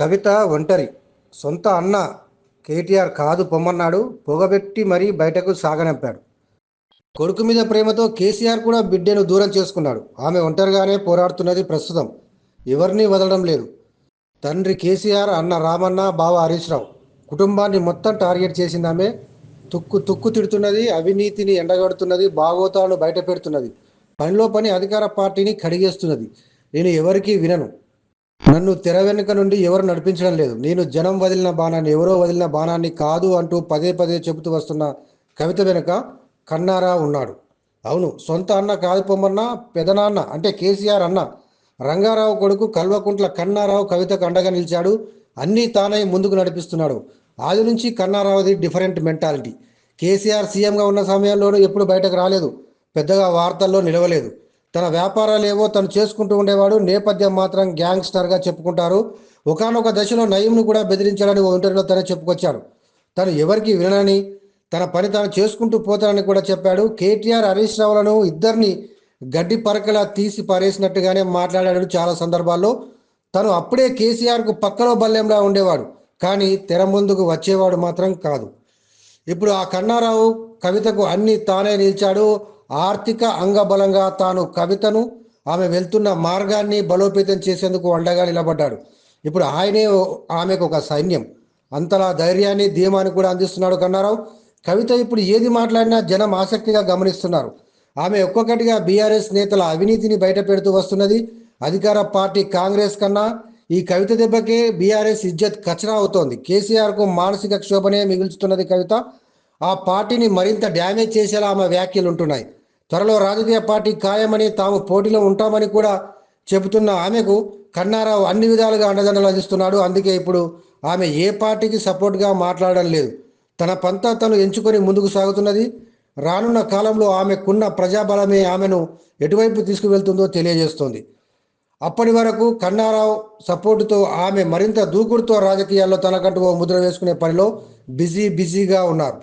కవిత ఒంటరి. సొంత అన్న కేటీఆర్ కాదు పొమ్మన్నాడు పొగబెట్టి మరీ బయటకు సాగనంపాడు. కొడుకు మీద ప్రేమతో కేసీఆర్ కూడా బిడ్డను దూరం చేసుకున్నాడు. ఆమె ఒంటరిగానే పోరాడుతున్నది ప్రస్తుతం. ఎవరిని వదలడం లేదు. తండ్రి కేసీఆర్ అన్న రామన్న బావ హరీష్ రావు. కుటుంబాన్ని మొత్తం టార్గెట్ చేసింది ఆమె. తుక్కు తుక్కు తిడుతున్నది అవినీతిని ఎండగడుతున్నది బాగోతాలను బయట పెడుతున్నది పనిలో పని అధికార పార్టీని కడిగేస్తున్నది. నేను ఎవరికీ వినను. నన్ను తెర వెనుక నుండి ఎవరు నడిపించడం లేదు. నేను జనం వదిలిన బాణాన్ని ఎవరో వదిలిన బాణాన్ని కాదు అంటూ పదే పదే చెబుతూ వస్తున్న కవిత వెనుక కన్నారా ఉన్నాడు. అవును సొంత అన్న కాదు పొమ్మన్న పెదనాన్న అంటే కేసీఆర్ అన్న రంగారావు కొడుకు కల్వకుంట్ల కన్నారావు కవితకు అండగా నిలిచాడు. అన్నీ తానై ముందుకు నడిపిస్తున్నాడు. ఆది నుంచి కన్నారావుది డిఫరెంట్ మెంటాలిటీ. కేసీఆర్ సీఎంగా ఉన్న సమయంలోనూ ఎప్పుడు బయటకు రాలేదు. పెద్దగా వార్తల్లో నిలవలేదు. తన వ్యాపారాలు ఏవో తను చేసుకుంటూ ఉండేవాడు. నేపథ్యం మాత్రం గ్యాంగ్స్టర్గా చెప్పుకుంటారు. ఒకానొక దశలో నయీంను కూడా బెదిరించాడని ఓ ఇంటర్వ్యూలో తనే చెప్పుకొచ్చాడు. తను ఎవరికి వినని తన పని తాను చేసుకుంటూ పోతానని కూడా చెప్పాడు. కేటీఆర్ హరీష్ రావులను ఇద్దరిని గడ్డి పరకలా తీసి పారేసినట్టుగానే మాట్లాడాడు చాలా సందర్భాల్లో. తను అప్పుడే కేసీఆర్కు పక్కలో బల్లెంలా ఉండేవాడు. కానీ తెర ముందుకు వచ్చేవాడు మాత్రం కాదు. ఇప్పుడు ఆ కన్నారావు కవితకు అన్ని తానే నిలిచాడు. ఆర్థిక అంగబలంగా తాను కవితను ఆమె వెళ్తున్న మార్గాన్ని బలోపేతం చేసేందుకు అండగా నిలబడ్డాడు. ఇప్పుడు ఆయనే ఆమెకు ఒక సైన్యం. అంతలా ధైర్యాన్ని ధీమాన్ని కూడా అందిస్తున్నాడు కన్నారావు. కవిత ఇప్పుడు ఏది మాట్లాడినా జనం ఆసక్తిగా గమనిస్తున్నారు. ఆమె ఒక్కొక్కటిగా బీఆర్ఎస్ నేతల అవినీతిని బయట పెడుతూ వస్తున్నది అధికార పార్టీ కాంగ్రెస్ కన్నా. ఈ కవిత దెబ్బకే బీఆర్ఎస్ ఇజ్జత్ కచరా అవుతోంది. కేసీఆర్కు మానసిక క్షోభనే మిగుల్చుతున్నది కవిత. ఆ పార్టీని మరింత డ్యామేజ్ చేసేలా ఆమె వ్యాఖ్యలు ఉంటున్నాయి త్వరలో రాజకీయ పార్టీ ఖాయమని తాము పోటీలో ఉంటామని కూడా చెబుతున్న ఆమెకు కన్నారావు అన్ని విధాలుగా అండదండలు అందిస్తున్నాడు. అందుకే ఇప్పుడు ఆమె ఏ పార్టీకి సపోర్ట్గా మాట్లాడడం లేదు. తన పంతా తను ఎంచుకొని ముందుకు సాగుతున్నది. రానున్న కాలంలో ఆమెకున్న ప్రజాబలమే ఆమెను ఎటువైపు తీసుకువెళ్తుందో తెలియజేస్తోంది. అప్పటి వరకు కన్నారావు సపోర్టుతో ఆమె మరింత దూకుడుతో రాజకీయాల్లో తనకంటూ ఓ ముద్ర వేసుకునే పనిలో బిజీ బిజీగా ఉన్నారు.